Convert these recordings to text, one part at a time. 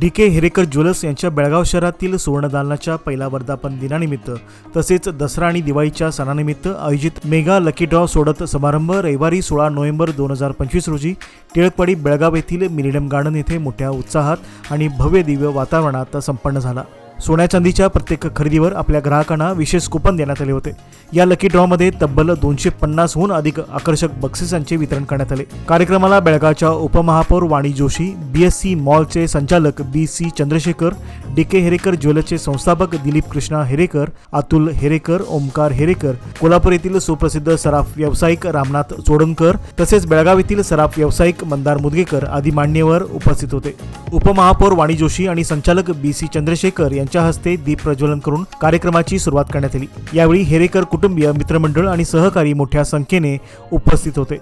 D के हिरेकर jewellers यांच्या बेळगाव शहरातील सुवर्णदालनाच्या पहिला वर्धापन दिनानिमित्त तसेच दसरा आणि दिवाळीच्या सणानिमित्त आयोजित मेगा लकी ड्रॉ सोडत समारंभ रविवारी सोळा नोव्हेंबर दोन हजार पंचवीस रोजी टिळकवाडी बेळगाव येथील मिलेनियम गार्डन येथे मोठ्या उत्साहात आणि भव्य दिव्य वातावरणात संपन्न झाला. सोन्या चांदीच्या प्रत्येक खरेदीवर आपल्या ग्राहकांना विशेष कुपन देण्यात आले होते. या लकी ड्रॉमध्ये तब्बल दोनशे पन्नासहून अधिक आकर्षक बक्षिसांचे वितरण करण्यात आले. कार्यक्रमाला बेळगावच्या उपमहापौर Vani Joshi B S C मॉलचे संचालक B C Chandrashekhar D K Herekar ज्वेलर्सचे संस्थापक दिलीप कृष्णा हेरेकर अतुल हेरेकर ओमकार हेरेकर कोल्हापूर येथील सुप्रसिद्ध सराफ व्यावसायिक रामनाथ चोडणकर तसेच बेळगाव येथील सराफ व्यावसायिक मंदार मुदगेकर आदी मान्यवर उपस्थित होते. उपमहापौर वाणी जोशी आणि संचालक बी सी चंद्रशेखर यांच्या हस्ते दीप प्रज्वलन करून कार्यक्रमाची सुरुवात करण्यात आली. यावेळी हेरेकर कुटुंबीय मित्रमंडळ आणि सहकारी मोठ्या संख्येने उपस्थित होते.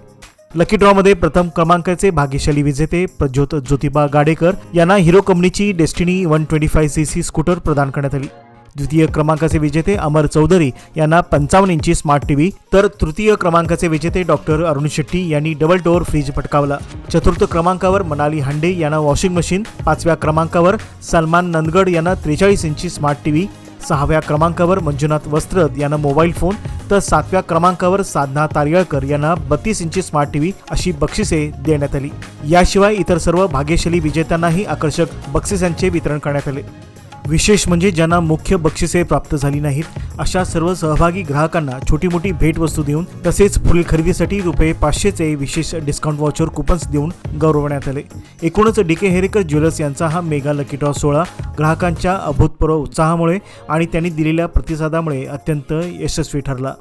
लकी ड्रॉमध्ये प्रथम क्रमांकाचे भाग्यशाली विजेते प्रज्योत ज्योतिबा गाडेकर यांना हिरो कंपनीची Destiny one twenty five C C scooter प्रदान करण्यात आली. द्वितीय क्रमांकाचे विजेते अमर चौधरी यांना पंचावन्न इंची स्मार्ट टीव्ही तर तृतीय क्रमांकाचे विजेते डॉक्टर अरुण शेट्टी यांनी डबल डोअर फ्रीज पटकावला. चतुर्थ क्रमांकावर मनाली हांडे यांना वॉशिंग मशीन पाचव्या क्रमांकावर सलमान नंदगड यांना त्रेचाळीस इंची स्मार्ट टीव्ही सहाव्या क्रमांकावर मंजुनाथ वस्त्रद यांना मोबाईल फोन तर सातव्या क्रमांकावर साधना तारियळकर यांना बत्तीस इंची स्मार्ट टीव्ही अशी बक्षिसे देण्यात आली. याशिवाय इतर सर्व भाग्यशाली विजेत्यांनाही आकर्षक बक्षिसांचे वितरण करण्यात आले. विशेष म्हणजे ज्यांना मुख्य बक्षिसे प्राप्त झाली नाहीत अशा सर्व सहभागी ग्राहकांना छोटी मोठी भेटवस्तू देऊन तसेच पुढील खरेदीसाठी रुपये पाचशेचे विशेष डिस्काउंट वाउचर कुपन्स देऊन गौरवण्यात आले. एकूणच डी के हेरेकर ज्वेलर्स यांचा हा मेगा लकी ड्रॉ सोहळा ग्राहकांच्या अभूतपूर्व उत्साहामुळे आणि त्यांनी दिलेल्या प्रतिसादामुळे अत्यंत यशस्वी ठरला.